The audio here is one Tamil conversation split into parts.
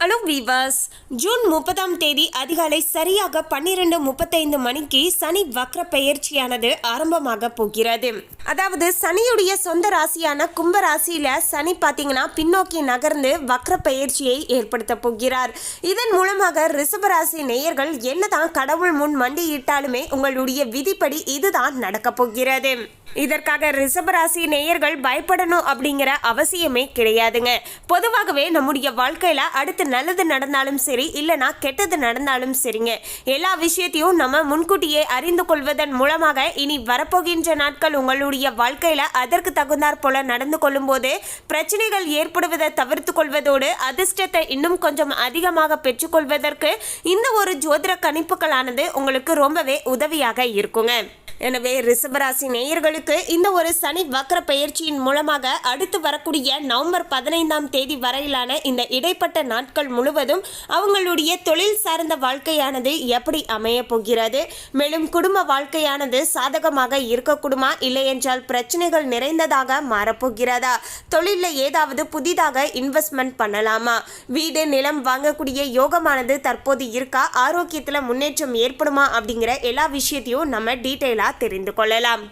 ஹலோ வீவர்ஸ் ஜூன் முப்பதாம் தேதி அதிகாலை சரியாக பன்னிரெண்டு முப்பத்தைந்து மணிக்கு சனி வக்ர பெயர்ச்சியானது ஆரம்பமாக போகிறது. அதாவது சனியுடைய சொந்த ராசியான கும்ப ராசியில சனி பார்த்தீங்கன்னா பின்னோக்கி நகர்ந்து வக்ர பெயர்ச்சியை ஏற்படுத்த போகிறார். இதன் மூலமாக ரிஷப ராசி நேயர்கள் என்னதான் கடவுள் முன் மண்டியிட்டாலுமே உங்களுடைய விதிப்படி இதுதான் நடக்க போகிறது. இதற்காக ரிஷபராசி நேயர்கள் பயப்படணும் அப்படிங்கிற அவசியமே கிடையாதுங்க. பொதுவாகவே நம்முடைய வாழ்க்கையில அடுத்து நல்லது நடந்தாலும் சரி இல்லைனா கெட்டது நடந்தாலும் சரிங்க. எல்லா விஷயத்தையும் நம்ம முன்கூட்டியே அறிந்து கொள்வதன் மூலமாக இனி வரப்போகின்ற நாட்கள் உங்களுடைய வாழ்க்கையில அதற்கு தகுந்தாற் போல நடந்து கொள்ளும்போது பிரச்சனைகள் ஏற்படுவதை தவிர்த்து கொள்வதோடு அதிர்ஷ்டத்தை இன்னும் கொஞ்சம் அதிகமாக பெற்றுக்கொள்வதற்கு இந்த ஒரு ஜோதிட கணிப்புகளானது உங்களுக்கு ரொம்பவே உதவியாக இருக்குங்க. எனவே ரிஷபராசி நேயர்களுக்கு இந்த ஒரு சனி வக்கர பயிற்சியின் மூலமாக அடுத்து வரக்கூடிய நவம்பர் பதினைந்தாம் தேதி வரையிலான இந்த இடைப்பட்ட நாட்கள் முழுவதும் அவங்களுடைய தொழில் சார்ந்த வாழ்க்கையானது எப்படி அமைய போகிறது? மேலும் குடும்ப வாழ்க்கையானது சாதகமாக இருக்கக்கூடுமா? இல்லை என்றால் பிரச்சனைகள் நிறைந்ததாக மாறப்போகிறதா? தொழிலில் ஏதாவது புதிதாக இன்வெஸ்ட்மெண்ட் பண்ணலாமா? வீடு நிலம் வாங்கக்கூடிய யோகமானது தற்போது இருக்கா? ஆரோக்கியத்தில் முன்னேற்றம் ஏற்படுமா? அப்படிங்கிற எல்லா விஷயத்தையும் நம்ம டீட்டெயிலாக தெரிந்து கொள்ளலாம்.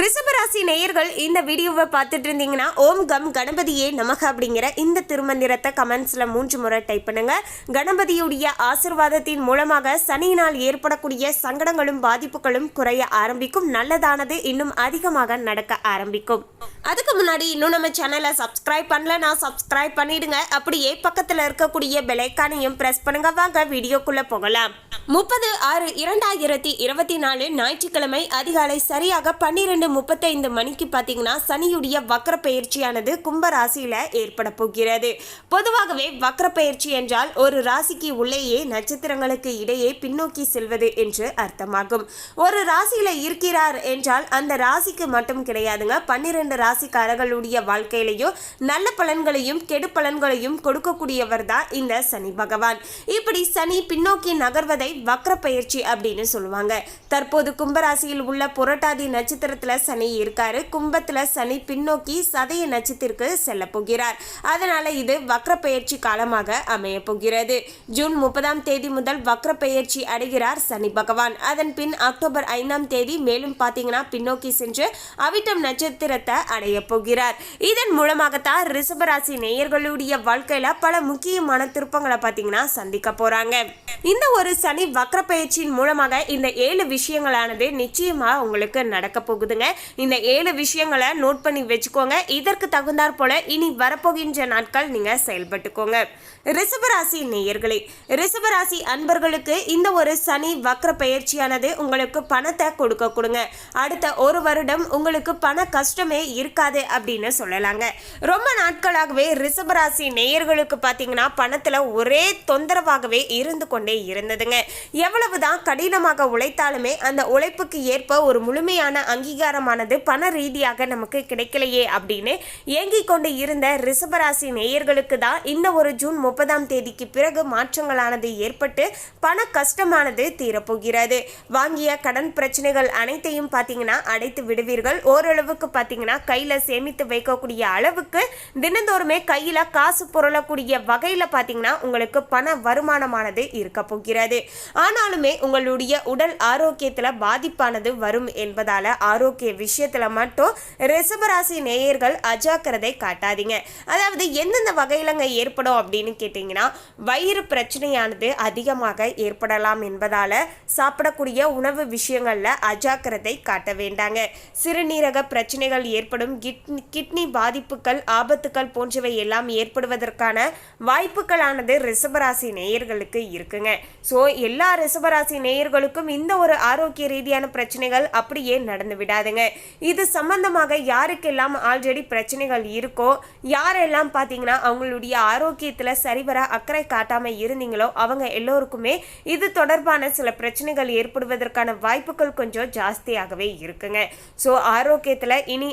ரிஷபராசி நேயர்கள் இந்த வீடியோவை பார்த்துட்டு இருந்தீங்கன்னா ஓம் கம் கணபதியே நமக அப்படிங்கிற இந்த திருமந்திரத்தை கமெண்ட்ஸில் மூன்று முறை டைப் பண்ணுங்க. கணபதியுடைய ஆசிர்வாதத்தின் மூலமாக சனியினால் ஏற்படக்கூடிய சங்கடங்களும் பாதிப்புகளும் குறைய ஆரம்பிக்கும். நல்லதானது இன்னும் அதிகமாக நடக்க ஆரம்பிக்கும். அதுக்கு முன்னாடி இன்னும் நம்ம சேனலை சப்ஸ்கிரைப் பண்ணலன்னா சப்ஸ்கிரைப் பண்ணிடுங்க. அப்படியே பக்கத்தில் இருக்கக்கூடிய பெலைக்கானையும் ப்ரெஸ் பண்ணுங்க. வாங்க வீடியோக்குள்ளே போகலாம். முப்பது ஆறு இரண்டாயிரத்தி இருபத்தி நாலு ஞாயிற்றுக்கிழமை அதிகாலை சரியாக பன்னிரெண்டு முப்பத்தைந்து மணிக்கு பார்த்தீங்கன்னா சனியுடைய வக்கர பயிற்சியானது கும்ப ராசியில் ஏற்பட போகிறது. பொதுவாகவே வக்கர பயிற்சி என்றால் ஒரு ராசிக்கு உள்ளேயே நட்சத்திரங்களுக்கு இடையே பின்னோக்கி செல்வது என்று அர்த்தமாகும். ஒரு ராசியில் இருக்கிறார் என்றால் அந்த ராசிக்கு மட்டும் கிடையாதுங்க. பன்னிரெண்டு ராசிக்காரர்களுடைய வாழ்க்கையிலையும் நல்ல பலன்களையும் கெடு பலன்களையும் கொடுக்கக்கூடியவர் தான் இந்த சனி பகவான். இப்படி சனி பின்னோக்கி நகர்வதை வக்ர பயிற்சி அப்படின்னு சொல்லுவாங்க. தற்போது கும்பராசியில் உள்ள புரட்டாதி நட்சத்திரத்துல சனி இருக்காரு. கும்பத்துல சனி பின்னோக்கி சதய நட்சத்திற்கு செல்ல போகிறார். அதனால இது வக்ர பயிற்சி காலமாக அமைய போகிறது. ஜூன் முப்பதாம் தேதி முதல் வக்ர பயிற்சி அடைகிறார் சனி பகவான். அதன் பின் அக்டோபர் ஐந்தாம் தேதி மேலும் பார்த்தீங்கன்னா பின்னோக்கி சென்று அவிட்டம் நட்சத்திரத்தை அடைய போகிறார். இதன் மூலமாகத்தான் ரிஷபராசி நேயர்களுடைய வாழ்க்கையில பல முக்கியமான திருப்பங்களை பார்த்தீங்கன்னா சந்திக்க போறாங்க. இந்த ஒரு சனி வக்ர பயிற்சியின் மூலமாக இந்த ஏழு விஷயங்களானது நிச்சயமா உங்களுக்கு நடக்க போகுதுங்க. இந்த ஏழு விஷயங்களை நோட் பண்ணி வச்சுக்கோங்க. இதற்கு தகுந்தாற் போல இனி வரப்போகின்ற நாட்கள் நீங்க செயல்பட்டுக்கோங்க. ரிஷபராசி நேயர்களே ரிஷபராசி அன்பர்களுக்கு இந்த ஒரு சனி வக்ர பயிற்சியானது உங்களுக்கு பணத்தை கொடுக்க கொடுங்க. அடுத்த ஒரு வருடம் உங்களுக்கு பண கஷ்டமே இருக்காது அப்படின்னு சொல்லலாங்க. ரொம்ப நாட்களாகவே ரிஷபராசி நேயர்களுக்கு பார்த்தீங்கன்னா பணத்தில் ஒரே தொந்தரவாகவே இருந்து கொண்டே இருந்ததுங்க. எவ்வளவுதான் கடினமாக உழைத்தாலுமே அந்த உழைப்புக்கு ஏற்ப ஒரு முழுமையான அங்கீகாரமானது பண ரீதியாக நமக்கு கிடைக்கலையே அப்படின்னு ஏங்கிக் கொண்டு இருந்த ரிஷபராசி நேயர்களுக்கு தான் இந்த ஒரு ஜூன் முப்பதாம் தேதிக்கு பிறகு மாற்றங்களானது ஏற்பட்டு பண கஷ்டமானது தீரப்போகிறது. வாங்கிய கடன் பிரச்சனைகள் அனைத்தையும் பார்த்தீங்கன்னா அடைத்து விடுவீர்கள். ஓரளவுக்கு பார்த்தீங்கன்னா கை கையில் சேமித்து வைக்கக்கூடிய அளவுக்கு தினந்தோறுமே கையில் காசு புரளக்கூடிய வகையில் பார்த்தீங்கன்னா உங்களுக்கு பண வருமானமானது இருக்க போகிறது. ஆனாலுமே உங்களுடைய உடல் ஆரோக்கியத்தில் பாதிப்பானது வரும் என்பதால் ஆரோக்கிய விஷயத்தில் மட்டும் ரிசபராசி நேயர்கள் அஜாக்கிரதை காட்டாதீங்க. அதாவது எந்தெந்த வகையிலங்க ஏற்படும் அப்படின்னு கேட்டிங்கன்னா வயிறு பிரச்சனையானது அதிகமாக ஏற்படலாம் என்பதால் சாப்பிடக்கூடிய உணவு விஷயங்களில் அஜாக்கிரதை காட்ட வேண்டாங்க. சிறுநீரக பிரச்சனைகள் ஏற்படும் கிட்னி கிட்னி பாதிப்புகள் ஆபத்துக்கள் போன்றவை எல்லாம் ஏற்படுவதற்கான வாய்ப்புகளானது ரிஷபராசி நேயர்களுக்கு இருக்குங்க. ஸோ எல்லா ரிஷபராசி நேயர்களுக்கும் இந்த ஒரு ஆரோக்கிய ரீதியான பிரச்சனைகள் அப்படியே நடந்து விடாதுங்க. இது சம்பந்தமாக யாருக்கெல்லாம் ஆல்ரெடி பிரச்சனைகள் இருக்கோ யாரெல்லாம் பார்த்தீங்கன்னா அவங்களுடைய ஆரோக்கியத்தில் சரிவர அக்கறை காட்டாமல் இருந்தீங்களோ அவங்க எல்லோருக்குமே இது தொடர்பான சில பிரச்சனைகள் ஏற்படுவதற்கான வாய்ப்புகள் கொஞ்சம் ஜாஸ்தியாகவே இருக்குங்க. ஸோ ஆரோக்கியத்தில் இனி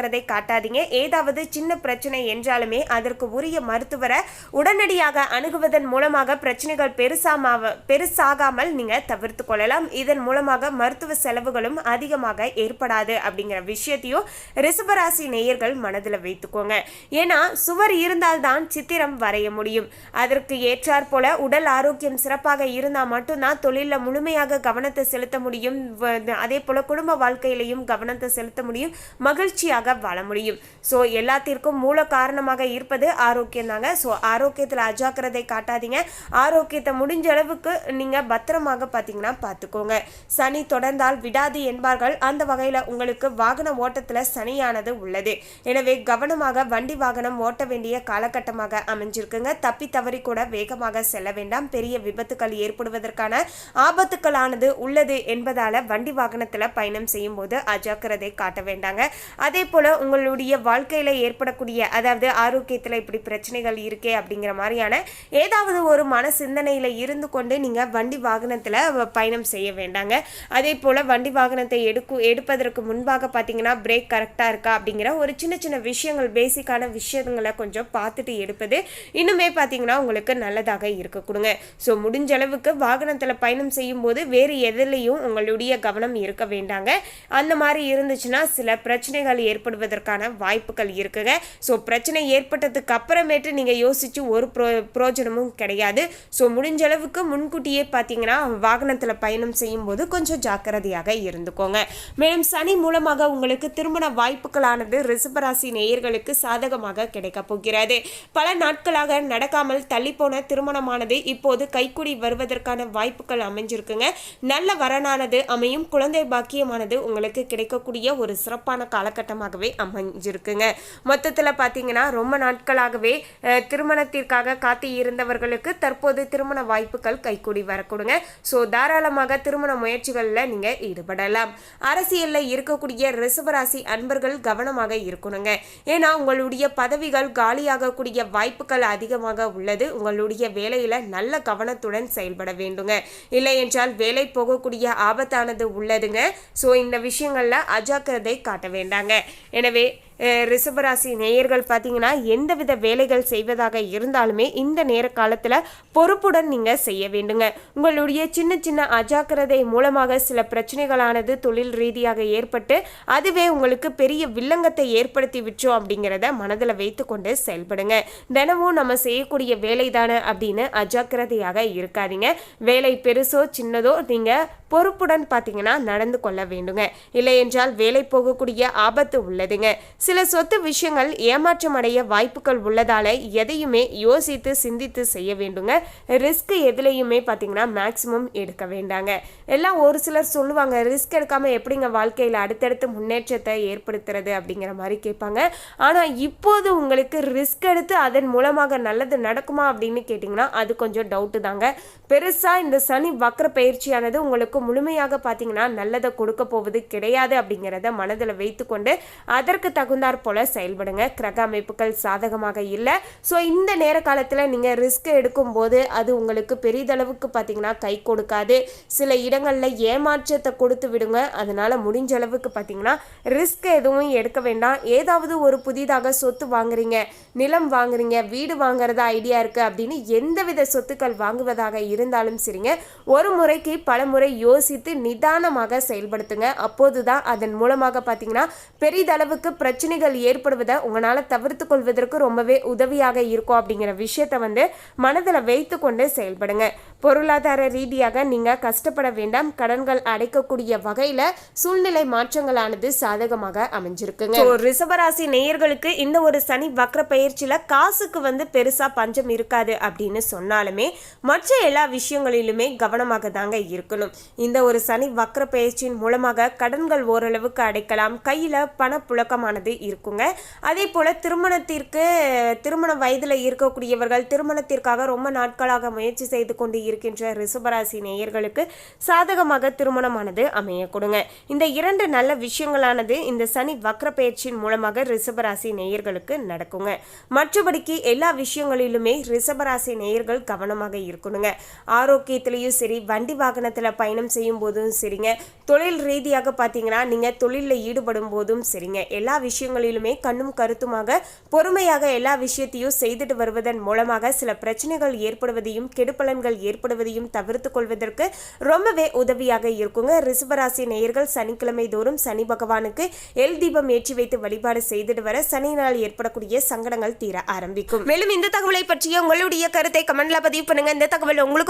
இருக்கிறதை காட்டாதீங்க. ஏதாவது சின்ன பிரச்சனை என்றாலுமே அதற்கு உரிய மருத்துவரை உடனடியாக அணுகுவதன் மூலமாக பிரச்சனைகள் பெருசாமாவ பெருசாகாமல் நீங்கள் தவிர்த்து கொள்ளலாம். இதன் மூலமாக மருத்துவ செலவுகளும் அதிகமாக ஏற்படாது அப்படிங்கிற விஷயத்தையும் ரிசபராசி நேயர்கள் மனதில் வைத்துக்கோங்க. ஏன்னா சுவர் இருந்தால்தான் சித்திரம் வரைய முடியும். அதற்கு ஏற்றாற் போல உடல் ஆரோக்கியம் சிறப்பாக இருந்தால் மட்டும்தான் தொழிலில் முழுமையாக கவனத்தை செலுத்த முடியும். அதே போல் குடும்ப வாழ்க்கையிலையும் கவனத்தை செலுத்த முடியும். மகிழ்ச்சியாக வாழ முடியும். ஸோ எல்லாத்திற்கும் மூல காரணமாக இருப்பது ஆரோக்கியம் தாங்க ஸோ ஆரோக்கியத்தில் அஜாக்கிரதை காட்டாதீங்க. ஆரோக்கியத்தை முடிஞ்ச அளவுக்கு நீங்கள் பத்திரமாக பார்த்தீங்கன்னா பார்த்துக்கோங்க சனி தொடர்ந்தால் விடாது என்பார்கள். அந்த வகையில் உங்களுக்கு வாகன ஓட்டத்தில் சனியானது உள்ளது. எனவே கவனமாக வண்டி வாகனம் ஓட்ட வேண்டிய காலகட்டமாக அமைஞ்சிருக்குங்க. தப்பி தவறி கூட வேகமாக செல்ல வேண்டாம். பெரிய விபத்துக்கள் ஏற்படுவதற்கான ஆபத்துக்களானது உள்ளது என்பதால் வண்டி வாகனத்தில் பயணம் செய்யும் போது அஜாக்கிரதை காட்ட வேண்டாங்க. அதே போல உங்களுடைய வாழ்க்கையில் ஏற்படக்கூடிய அதாவது ஆரோக்கியத்தில் இப்படி பிரச்சனைகள் இருக்கே அப்படிங்கிற மாதிரியான ஏதாவது ஒரு மன சிந்தனையில் இருந்து கொண்டு நீங்கள் வண்டி வாகனத்தில் பயணம் செய்ய வேண்டாங்க. அதே போல் வண்டி வாகனத்தை எடுக்கு எடுப்பதற்கு முன்பாக பார்த்தீங்கன்னா பிரேக் கரெக்டாக இருக்கா அப்படிங்கிற ஒரு சின்ன சின்ன விஷயங்கள் பேசிக்கான விஷயங்களை கொஞ்சம் பார்த்துட்டு எடுப்பது இன்னுமே பார்த்தீங்கன்னா உங்களுக்கு நல்லதாக இருக்க கொடுங்க. ஸோ முடிஞ்ச அளவுக்கு வாகனத்தில் பயணம் செய்யும்போது வேறு எதுலேயும் உங்களுடைய கவனம் இருக்க வேண்டாங்க. அந்த மாதிரி இருந்துச்சுன்னா சில பிரச்சனைகள் ஏற்படுவதற்கான வாய்ப்புகள் இருக்குங்க. ஸோ பிரச்சனை ஏற்பட்டதுக்கு அப்புறமேட்டு நீங்கள் யோசிச்சு ஒரு ப்ரோ பிரயோஜனமும் கிடையாது. ஸோ முடிஞ்ச அளவுக்கு முன்கூட்டியே பார்த்தீங்கன்னா வாகனத்தில் பயணம் செய்யும்போது கொஞ்சம் ஜாக்கிரதையாக இருந்துக்கோங்க. மேலும் சனி மூலமாக உங்களுக்கு திருமண வாய்ப்புகளானது ரிசபராசி நேயர்களுக்கு சாதகமாக கிடைக்கப் போகிறது. பல நாட்களாக நடக்காமல் தள்ளிப்போன திருமணமானது இப்போது கைக்கூடி வருவதற்கான வாய்ப்புகள் அமைஞ்சிருக்குங்க. நல்ல வரனானது அமையும். குழந்தை பாக்கியமானது உங்களுக்கு கிடைக்கக்கூடிய ஒரு சிறப்பான காலகட்டமாக காலகட்டமாகவே அமைஞ்சிருக்குங்க. மொத்தத்தில் பார்த்தீங்கன்னா ரொம்ப நாட்களாகவே திருமணத்திற்காக காத்து இருந்தவர்களுக்கு தற்போது திருமண வாய்ப்புகள் கைக்கூடி வரக்கூடுங்க. ஸோ தாராளமாக திருமண முயற்சிகளில் நீங்கள் ஈடுபடலாம். அரசியலில் இருக்கக்கூடிய ரிசவராசி அன்பர்கள் கவனமாக இருக்கணுங்க. ஏன்னா உங்களுடைய பதவிகள் காலியாகக்கூடிய வாய்ப்புகள் அதிகமாக உள்ளது. உங்களுடைய வேலையில் நல்ல கவனத்துடன் செயல்பட வேண்டுங்க. இல்லை என்றால் வேலை போகக்கூடிய ஆபத்தானது உள்ளதுங்க. ஸோ இந்த விஷயங்களில் அஜாக்கிரதை காட்ட வேண்டாங்க. எனவே அஹ், ரிஷபராசி நேயர்கள் பார்த்தீங்கன்னா எந்தவித வேலைகள் செய்வதாக இருந்தாலுமே இந்த நேர காலத்தில் பொறுப்புடன் நீங்கள் செய்ய வேண்டுங்க. உங்களுடைய சின்ன சின்ன அஜாக்கிரதை மூலமாக சில பிரச்சனைகளானது தொழில் ரீதியாக ஏற்பட்டு அதுவே உங்களுக்கு பெரிய வில்லங்கத்தை ஏற்படுத்தி விட்டோம் அப்படிங்கிறத மனதில் வைத்துக்கொண்டு செயல்படுங்க. தினமும் நம்ம செய்யக்கூடிய வேலை தானே அப்படின்னு அஜாக்கிரதையாக இருக்காதீங்க. வேலை பெருசோ சின்னதோ நீங்கள் பொறுப்புடன் பார்த்தீங்கன்னா நடந்து கொள்ள வேண்டுங்க. இல்லை என்றால் வேலை போகக்கூடிய ஆபத்து உள்ளதுங்க. சில சொத்து விஷயங்கள் ஏமாற்றம் அடைய வாய்ப்புகள் உள்ளதால எதையுமே யோசித்து சிந்தித்து செய்ய வேண்டுங்க. ரிஸ்க் எதுலேயுமே பார்த்தீங்கன்னா மேக்ஸிமம் எடுக்க வேண்டாங்க. எல்லாம் ஒரு சிலர் சொல்லுவாங்க ரிஸ்க் எடுக்காமல் எப்படிங்க வாழ்க்கையில் அடுத்தடுத்து முன்னேற்றத்தை ஏற்படுத்துறது? அப்படிங்கிற மாதிரி கேட்பாங்க. ஆனால் இப்போது உங்களுக்கு ரிஸ்க் எடுத்து அதன் மூலமாக நல்லது நடக்குமா அப்படின்னு கேட்டிங்கன்னா அது கொஞ்சம் டவுட்டு தாங்க. பெருசாக இந்த சனி வக்ர பயிற்சியானது உங்களுக்கு முழுமையாக பார்த்தீங்கன்னா நல்லதை கொடுக்க போவது கிடையாது அப்படிங்கிறத மனதில் வைத்துக்கொண்டு அதற்கு தகுந்தாற் போல செயல்படுங்க. கிரக அமைப்புகள் சாதகமாக இல்லை. ஸோ இந்த நேர காலத்தில் நீங்கள் ரிஸ்க் எடுக்கும்போது அது உங்களுக்கு பெரிதளவுக்கு பார்த்தீங்கன்னா கை கொடுக்காது. சில இடங்களில் ஏமாற்றத்தை கொடுத்து விடுங்க. அதனால் முடிஞ்ச அளவுக்கு பார்த்தீங்கன்னா ரிஸ்க் எதுவும் எடுக்க வேண்டாம். ஏதாவது ஒரு புதிதாக சொத்து வாங்குறீங்க நிலம் வாங்குறீங்க வீடு வாங்குறதா ஐடியா இருக்குது அப்படின்னு எந்தவித சொத்துக்கள் வாங்குவதாக இருந்தாலும் சரிங்க. ஒரு முறைக்கு பல முறை யோசித்து நிதானமாக செயல்படுத்துங்க. அப்போது தான் அதன் மூலமாக பார்த்தீங்கன்னா பெரிதளவுக்கு பிரச்சனைகள் ஏற்படுவதை உங்களால் தவிர்த்து கொள்வதற்கு ரொம்பவே உதவியாக இருக்கும் அப்படிங்கிற விஷயத்தை வந்து மனதில் வைத்து கொண்டு செயல்படுங்க. பொருளாதார ரீதியாக நீங்கள் கஷ்டப்பட வேண்டாம். கடன்கள் அடைக்கக்கூடிய வகையில் சூழ்நிலை மாற்றங்களானது சாதகமாக அமைஞ்சிருக்குங்க. ரிசவராசி நேயர்களுக்கு இந்த ஒரு சனி வக்ர பயிற்சியில் காசுக்கு வந்து பெருசாக பஞ்சம் இருக்காது அப்படின்னு சொன்னாலுமே மற்ற எல்லா விஷயங்களிலுமே கவனமாக தாங்க இருக்கணும். இந்த ஒரு சனி வக்ர பயிற்சியின் மூலமாக கடன்கள் ஓரளவுக்கு அடைக்கலாம். கையில் பணப்புழக்கமானது இருக்குங்க. அதே போல் திருமணத்திற்கு திருமண வயதில் இருக்கக்கூடியவர்கள் திருமணத்திற்காக ரொம்ப நாட்களாக முயற்சி செய்து கொண்டு இருக்கின்ற ரிஷபராசி நேயர்களுக்கு சாதகமாக திருமணமானது அமைய கொடுங்க இந்த இரண்டு நல்ல விஷயங்களானது இந்த சனி வக்ர பயிற்சியின் மூலமாக ரிஷபராசி நேயர்களுக்கு நடக்குங்க. மற்றபடிக்கு எல்லா விஷயங்களிலுமே ரிஷபராசி நேயர்கள் கவனமாக இருக்கணுங்க. ஆரோக்கியத்திலையும் சரி வண்டி வாகனத்தில் பயணம் செய்யும் போதும் சரிங்க. தொழில் ரீதியாக பார்த்தீங்கன்னா நீங்கள் தொழிலில் ஈடுபடும் போதும் சரிங்க. எல்லா விஷயங்களிலுமே கண்ணும் கருத்துமாக பொறுமையாக எல்லா விஷயத்தையும் செய்துட்டு வருவதன் மூலமாக சில பிரச்சனைகள் ஏற்படுவதையும் கெடுபலன்கள் ஏற்படுவதையும் தவிர்த்து கொள்வதற்கு ரொம்பவே உதவியாக இருக்குங்க. ரிஷபராசி நேயர்கள் சனிக்கிழமை தோறும் சனி பகவானுக்கு எல் தீபம் ஏற்றி வைத்து வழிபாடு செய்துட்டு வர சனி நாள் ஏற்படக்கூடிய சங்கடங்கள் தீர ஆரம்பிக்கும். மேலும் இந்த தகவலை பற்றிய உங்களுடைய கருத்தை கமெண்ட்ல பதிவு பண்ணுங்க. இந்த தகவல் உங்களுக்கு